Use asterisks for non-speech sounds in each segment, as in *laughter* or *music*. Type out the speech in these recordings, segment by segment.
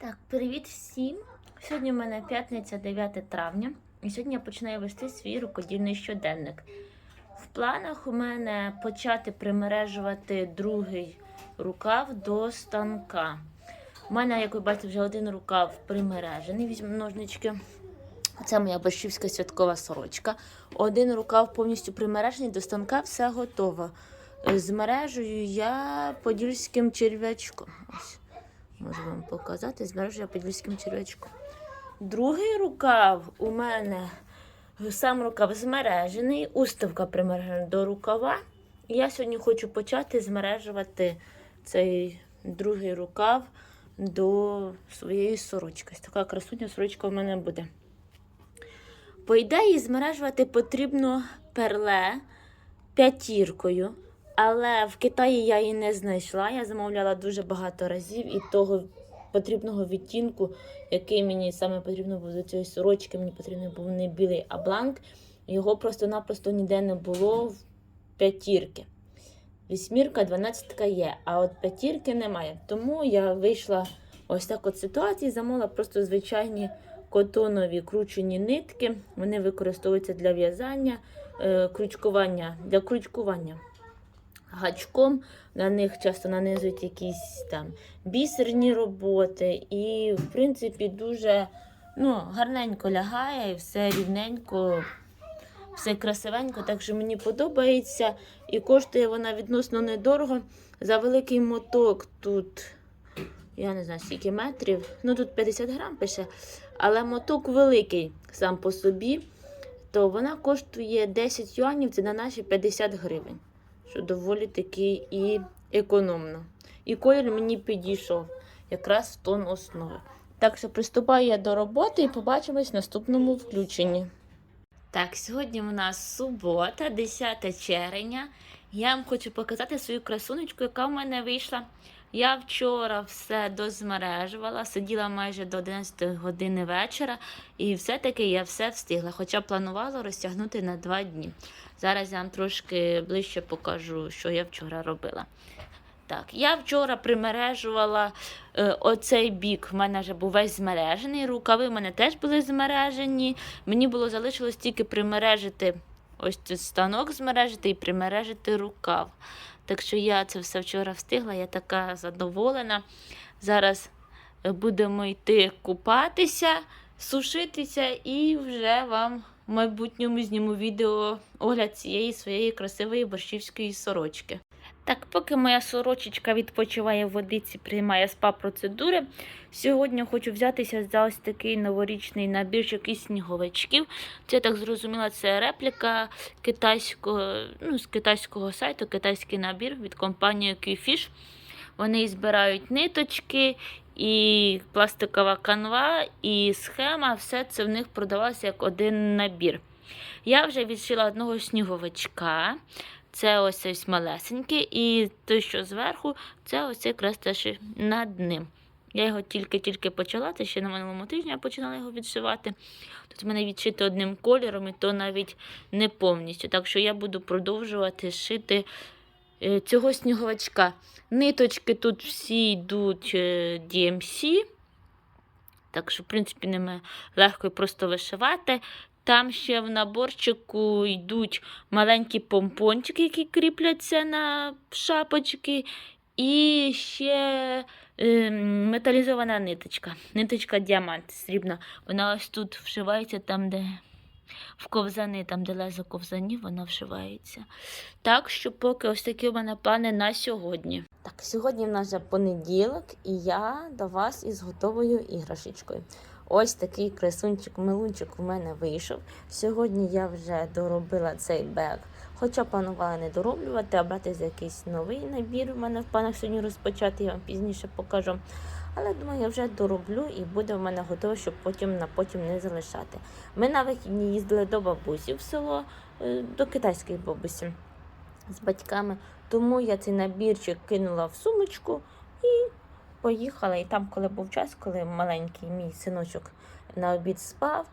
Так, привіт всім! Сьогодні в мене п'ятниця 9 травня, і сьогодні я починаю вести свій рукодільний щоденник. В планах у мене почати примережувати другий рукав до станка. У мене, як ви бачите, вже один рукав примережений. Візьму ножнички. Це моя борщівська святкова сорочка. Один рукав повністю примережений до станка, все готово. Змережую я подільським черв'ячком. Ось. Можу вам показати, змережу я подільським черв'ячком. Другий рукав у мене сам рукав змережений, уставка примережена до рукава. Я сьогодні хочу почати змережувати цей другий рукав до своєї сорочки. Ось така красуня сорочка у мене буде. По ідеї, змережувати потрібно перле п'ятіркою. Але в Китаї я її не знайшла. Я замовляла дуже багато разів і того потрібного відтінку, який мені саме потрібно був до цієї сорочки, мені потрібен був не білий, а бланк. Його просто-напросто ніде не було в п'ятірки. Вісьмірка, дванадцятка є, а от п'ятірки немає. Тому я вийшла ось так от ситуації, замовила просто звичайні котонові кручені нитки. Вони використовуються для в'язання, е, крючкування, для крючкування гачком. На них часто нанизують якісь там бісерні роботи. І, в принципі, дуже ну, гарненько лягає, і все рівненько, все красивенько. Так що мені подобається. І коштує вона відносно недорого. За великий моток тут. Я не знаю, скільки метрів. Ну тут 50 грам пише, але моток великий сам по собі, то вона коштує 10 юанів, це на наші 50 гривень що доволі таки і економно. І колір мені підійшов якраз в тон основи. Так що приступаю я до роботи і побачимось в наступному включенні. Так, сьогодні у нас субота, 10 червня. Я вам хочу показати свою красунечку, яка в мене вийшла. Я вчора все дозмережувала, сиділа майже до 11 години вечора, і все-таки я все встигла, хоча планувала розтягнути на 2 дні. Зараз я вам трошки ближче покажу, що я вчора робила. Так, я вчора примережувала е, оцей бік. В мене вже був весь змережений. Рукави в мене теж були змережені. Мені було залишилось тільки примережити ось цей станок змережити і примережити рукав. Так що я це все вчора встигла, я така задоволена. Зараз е, будемо йти купатися, сушитися і вже вам в майбутньому зніму відео огляд цієї своєї красивої борщівської сорочки. Так, поки моя сорочечка відпочиває в водиці, приймає спа-процедури, сьогодні хочу взятися за ось такий новорічний набірчик із сніговичків. Це так зрозуміла, це репліка китайського, ну, з китайського сайту, китайський набір від компанії Qfish. Вони збирають ниточки, і пластикова канва, і схема. Все це в них продавалося як один набір. Я вже відшила одного сніговичка. Це ось ось малесенький, і той, що зверху, це ось якраз теж над ним. Я його тільки-тільки почала, це ще на минулому тижні я починала його відшивати. Тут в мене відшити одним кольором, і то навіть не повністю. Так що я буду продовжувати шити е, цього сніговичка. Ниточки тут всі йдуть е, DMC. Так що, в принципі, ними легко і просто вишивати. Там ще в наборчику йдуть маленькі помпончики, які кріпляться на шапочки. І ще е, металізована ниточка. Ниточка діамант срібна. Вона ось тут вшивається там, де в ковзани, там, де лезо ковзанів, вона вшивається. Так що, поки ось такі у мене плани на сьогодні. Так, сьогодні в нас вже понеділок, і я до вас із готовою іграшечкою. Ось такий красунчик-милунчик у мене вийшов. Сьогодні я вже доробила цей бек. Хоча планувала не дороблювати, а брати за якийсь новий набір. У мене в планах сьогодні розпочати, я вам пізніше покажу. Але думаю, я вже дороблю і буде в мене готово, щоб потім на потім не залишати. Ми на вихідні їздили до бабусі в село, е, до китайської бабусі з батьками. Тому я цей набірчик кинула в сумочку і поїхала. І там, коли був час, коли маленький мій синочок на обід спав,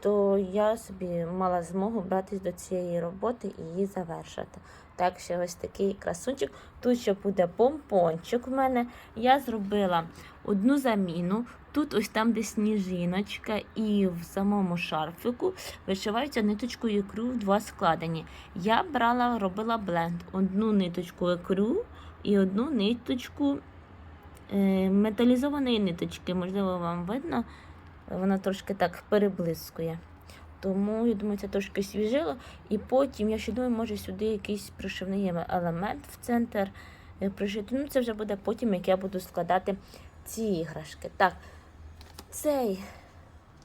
то я собі мала змогу братись до цієї роботи і її завершити. Так що ось такий красунчик. Тут ще буде помпончик в мене. Я зробила одну заміну. Тут ось там, де сніжиночка, і в самому шарфику вишиваються ниточкою ікру в два складені. Я брала, робила бленд. Одну ниточку ікру і одну ниточку металізованої ниточки. Можливо, вам видно, вона трошки так переблискує. Тому, я думаю, це трошки свіжило. І потім, я ще думаю, може сюди якийсь пришивний елемент в центр е, пришити. Ну, це вже буде потім, як я буду складати ці іграшки. Так, цей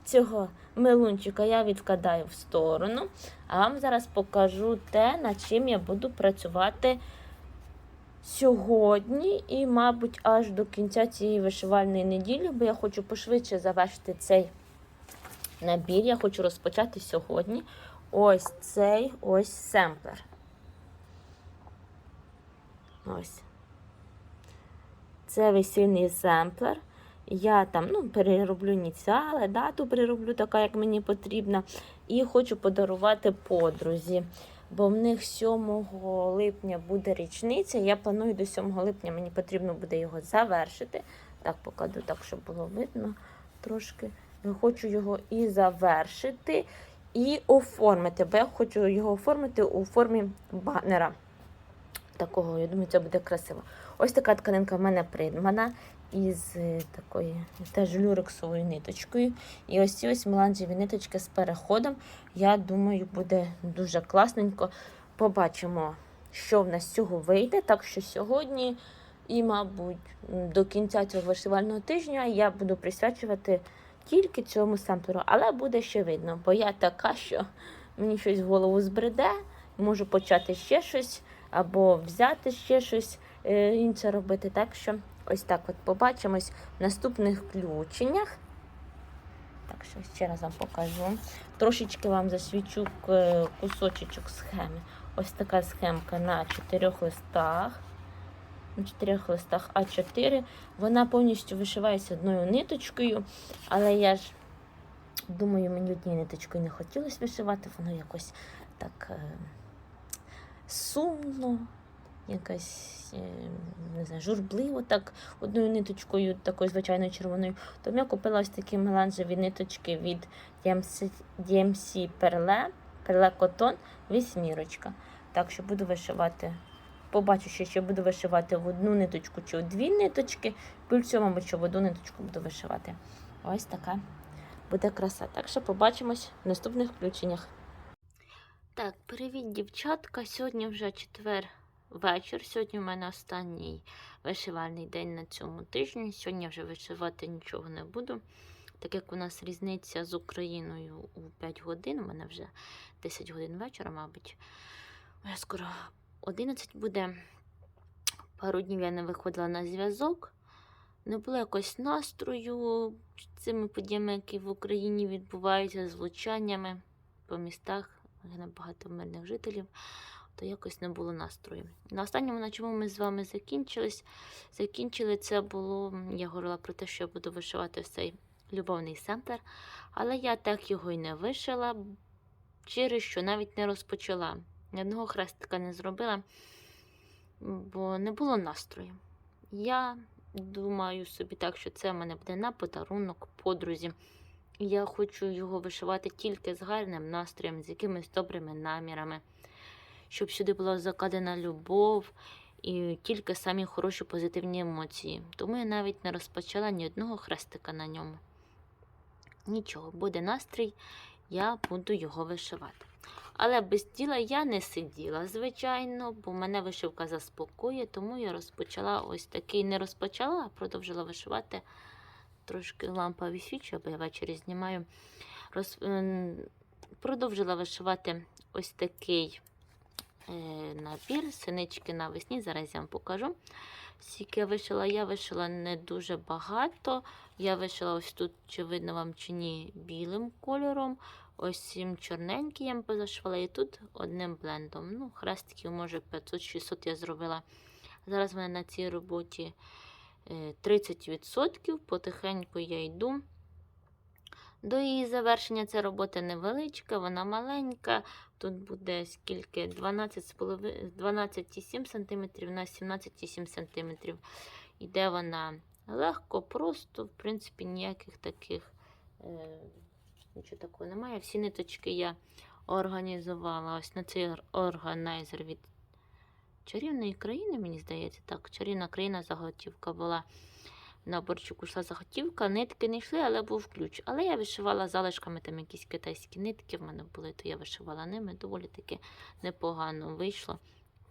цього милунчика я відкладаю в сторону, а вам зараз покажу те, над чим я буду працювати сьогодні і, мабуть, аж до кінця цієї вишивальної неділі, бо я хочу пошвидше завершити цей набір. Я хочу розпочати сьогодні ось цей ось семплер. Ось. Це весільний семплер. Я там ну, перероблю ініціали, дату перероблю така, як мені потрібно. І хочу подарувати подрузі. Бо в них 7 липня буде річниця. Я планую до 7 липня мені потрібно буде його завершити. Так, покладу так, щоб було видно трошки. Я хочу його і завершити, і оформити. Бо я хочу його оформити у формі банера. Такого, я думаю, це буде красиво. Ось така тканинка в мене придмана із е, такою теж люрексовою ниточкою. І ось ці ось меланжеві ниточки з переходом. Я думаю, буде дуже класненько. Побачимо, що в нас з цього вийде. Так що сьогодні і, мабуть, до кінця цього вишивального тижня я буду присвячувати тільки цьому семплеру. Але буде ще видно, бо я така, що мені щось в голову збреде, можу почати ще щось або взяти ще щось інше робити. Так що ось так от побачимось в наступних включеннях. Так що ще раз вам покажу. Трошечки вам засвічу е, кусочок схеми. Ось така схемка на чотирьох листах. На чотирьох листах А4. Вона повністю вишивається одною ниточкою, але я ж думаю, мені однією ниточкою не хотілося вишивати, воно якось так е, сумно, якось е, не знаю, журбливо, так одною ниточкою, такою звичайною червоною. Тому я купила ось такі меланжеві ниточки від DMC, DMC Perle, Perle Cotton, вісьмірочка. Так що буду вишивати. Побачу, що буду вишивати в одну ниточку чи в дві ниточки. Більше, мабуть, що в одну ниточку буду вишивати. Ось така буде краса. Так що побачимось в наступних включеннях. Так, привіт, дівчатка. Сьогодні вже четвер вечір. Сьогодні у мене останній вишивальний день на цьому тижні. Сьогодні я вже вишивати нічого не буду. Так як у нас різниця з Україною у 5 годин, у мене вже 10 годин вечора, мабуть. Я скоро 11 буде. Пару днів я не виходила на зв'язок. Не було якось настрою цими подіями, які в Україні відбуваються, з влучаннями по містах, багато мирних жителів, то якось не було настрою. На останньому, на чому ми з вами закінчились, закінчили це було, я говорила про те, що я буду вишивати цей любовний семплер, але я так його й не вишила, через що навіть не розпочала. Ні одного хрестика не зробила, бо не було настрою. Я думаю собі так, що це в мене буде на подарунок подрузі. Я хочу його вишивати тільки з гарним настроєм, з якимись добрими намірами, щоб сюди була закладена любов і тільки самі хороші позитивні емоції. Тому я навіть не розпочала ні одного хрестика на ньому. Нічого, буде настрій, я буду його вишивати. Але без діла я не сиділа, звичайно, бо мене вишивка заспокоює, тому я розпочала ось такий, не розпочала, а продовжила вишивати трошки лампові свічі, бо я ввечері знімаю. Роз... ем, Продовжила вишивати ось такий набір, синички навесні. Зараз я вам покажу. Скільки я вишила, я вишила не дуже багато. Я вишила ось тут, чи видно вам чи ні, білим кольором. Ось цим чорненьким позашивала і тут одним блендом. Ну, хрестиків, може, 500-600 я зробила. Зараз в мене на цій роботі е, 30%. Потихеньку я йду. До її завершення ця робота невеличка, вона маленька. Тут буде скільки 12,5 12,7 см на 17,7 см. Іде вона легко, просто, в принципі, ніяких таких е, нічого такого немає. Всі ниточки я організувала ось на цей органайзер від чарівної країни, мені здається, так, чарівна країна заготівка була. На борчику йшла заготівка, нитки не йшли, але був ключ. Але я вишивала залишками там якісь китайські нитки в мене були, то я вишивала ними. Доволі таки непогано вийшло.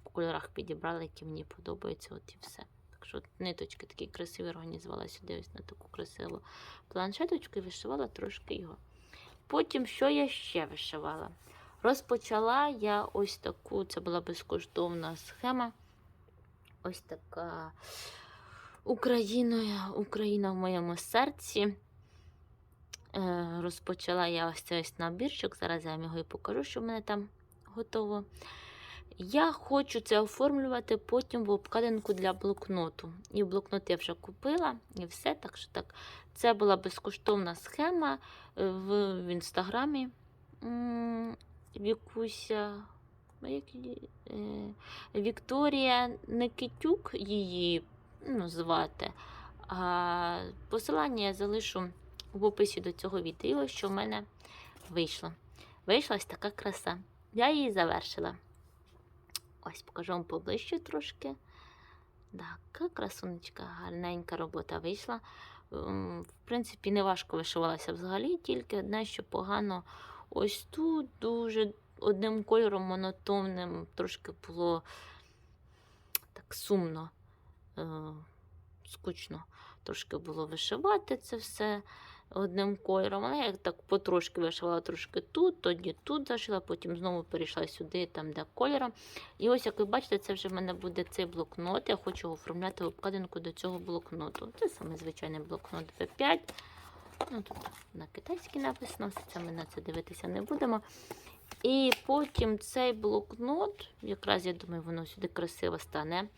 В кольорах підібрала, які мені подобаються, от і все. Так що ниточки такі красиві організувала сюди ось на таку красиву планшеточку і вишивала трошки його. Потім, що я ще вишивала? Розпочала я ось таку, це була безкоштовна схема. Ось така Україною, Україна в моєму серці. Е, розпочала я ось цей набірчик. Зараз я вам його і покажу, що в мене там готово. Я хочу це оформлювати потім в обкладинку для блокноту. І блокнот я вже купила, і все. Так що так. Це була безкоштовна схема е, в, в інстаграмі. М, Вікуся. як її, е, Вікторія Никитюк її ну, звати. А посилання я залишу в описі до цього відео, що в мене вийшло. Вийшла ось така краса. Я її завершила. Ось покажу вам поближче трошки. Така красунечка, гарненька робота вийшла. В принципі, не важко вишивалася взагалі, тільки одне, що погано ось тут дуже одним кольором монотонним, трошки було так сумно, скучно трошки було вишивати це все одним кольором. Але я так потрошки вишивала трошки тут, тоді тут зашила, потім знову перейшла сюди, там, де кольором. І ось, як ви бачите, це вже в мене буде цей блокнот. Я хочу оформляти обкладинку до цього блокноту. Це саме звичайний блокнот B5. Ну, тут на китайській написано, все це ми на це дивитися не будемо. І потім цей блокнот, якраз я думаю, воно сюди красиво стане.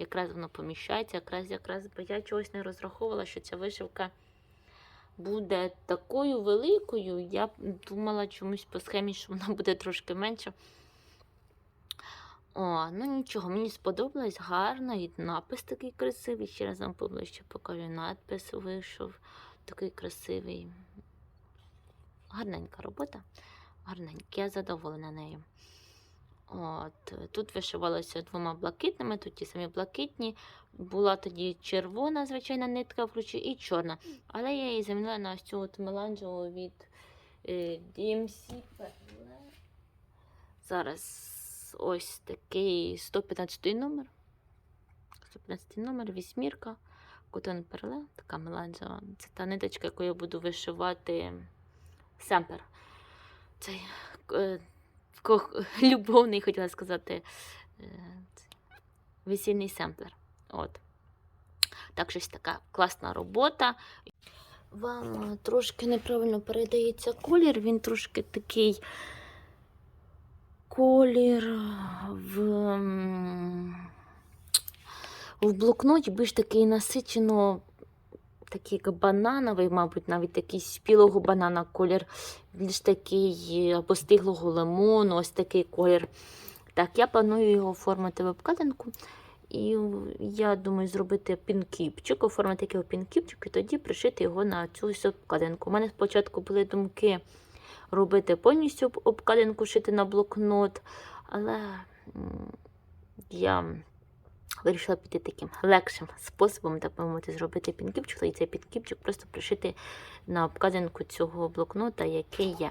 Якраз воно поміщається, якраз якраз бо я чогось не розраховувала, що ця вишивка буде такою великою. Я думала чомусь по схемі, що вона буде трошки менша. О, ну нічого, мені сподобалось гарно, і напис такий красивий. Ще раз вам поближче покажу. Надпис вийшов такий красивий. Гарненька робота. Гарненька, я задоволена нею. От, тут вишивалося двома блакитними, тут ті самі блакитні. Була тоді червона, звичайна нитка в ключі і чорна. Але я її замінила на ось цю от меланжеву від е, DMC. Зараз ось такий 115 номер. 115 номер, вісьмірка, Котон Перле, така меланжева. Це та ниточка, яку я буду вишивати семпер. Цей е. *laughs* любовний, хотіла сказати, е, весільний семплер. От. Так, щось така класна робота. Вам е, трошки неправильно передається колір, він трошки такий колір в, в блокноті більш такий насичено, такий як банановий, мабуть, навіть такий спілого банана колір, більш такий або стиглого лимону, ось такий колір. Так, я планую його оформити в обкладинку. І я думаю зробити пінкіпчик, оформити такий пінкіпчик і тоді пришити його на цю обкладинку. У мене спочатку були думки робити повністю об- обкладинку, шити на блокнот, але я вирішила піти таким легшим способом, так би мовити, зробити пінкіпчик, і цей пінкіпчик просто пришити на обкладинку цього блокнота, який є.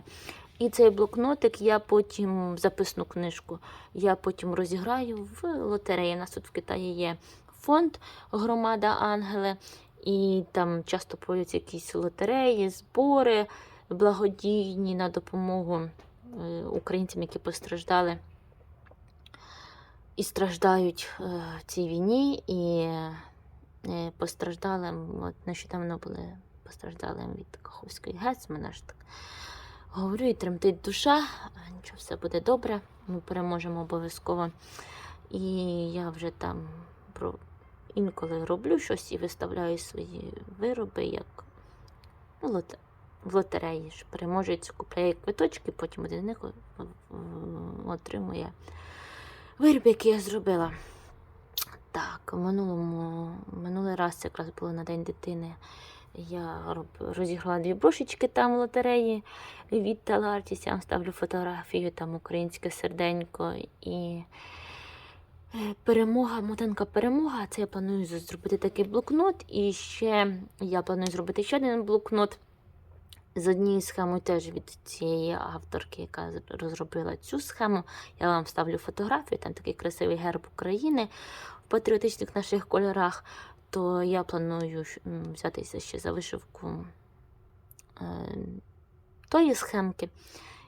І цей блокнотик я потім, записну книжку, я потім розіграю в лотереї. У нас тут в Китаї є фонд Громада Ангели, і там часто проводяться якісь лотереї, збори благодійні на допомогу е, українцям, які постраждали і страждають е, в цій війні, і е, постраждалим, от нещодавно були постраждалим від Каховської ГЕС, мене ж так говорю, і тремтить душа, нічого, все буде добре, ми переможемо обов'язково. І я вже там про... інколи роблю щось і виставляю свої вироби як ну, в лотереї ж переможець купляє квиточки, потім один них е, отримує виріб, який я зробила. Так, минулому, минулий раз це якраз було на День дитини. Я розіграла дві брошечки там в лотереї від Телартіс. Я ставлю фотографію, там українське серденько і е, перемога, мотанка перемога. Це я планую зробити такий блокнот. І ще я планую зробити ще один блокнот з однією схемою теж від цієї авторки, яка розробила цю схему. Я вам ставлю фотографію, там такий красивий герб України в патріотичних наших кольорах. То я планую взятися ще за вишивку е, тої схемки,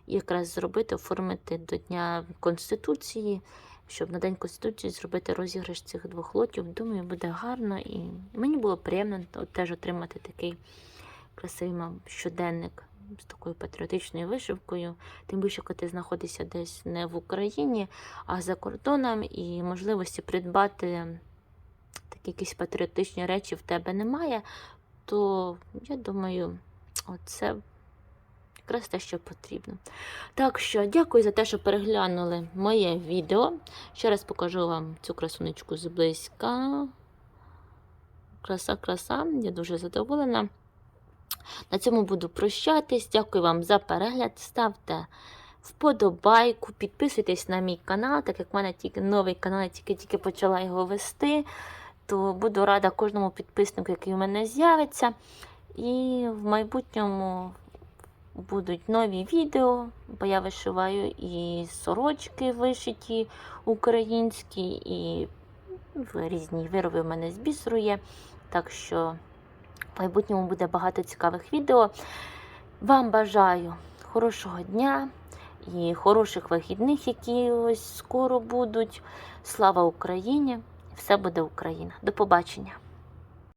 якраз зробити, оформити до Дня Конституції, щоб на День Конституції зробити розіграш цих двох лотів. Думаю, буде гарно і мені було приємно теж отримати такий красивий мав, щоденник з такою патріотичною вишивкою. Тим більше, коли ти знаходишся десь не в Україні, а за кордоном, і можливості придбати такі якісь патріотичні речі в тебе немає, то я думаю, оце якраз те, що потрібно. Так що дякую за те, що переглянули моє відео. Ще раз покажу вам цю красунечку зблизька. Краса, краса, я дуже задоволена. На цьому буду прощатись. Дякую вам за перегляд. Ставте вподобайку, підписуйтесь на мій канал, так як в мене тільки новий канал, я тільки-тільки почала його вести. То буду рада кожному підписнику, який у мене з'явиться. І в майбутньому будуть нові відео, бо я вишиваю і сорочки вишиті українські, і різні вироби в мене з бісеру є. Так що в майбутньому буде багато цікавих відео. Вам бажаю хорошого дня і хороших вихідних, які ось скоро будуть. Слава Україні! Все буде Україна. До побачення!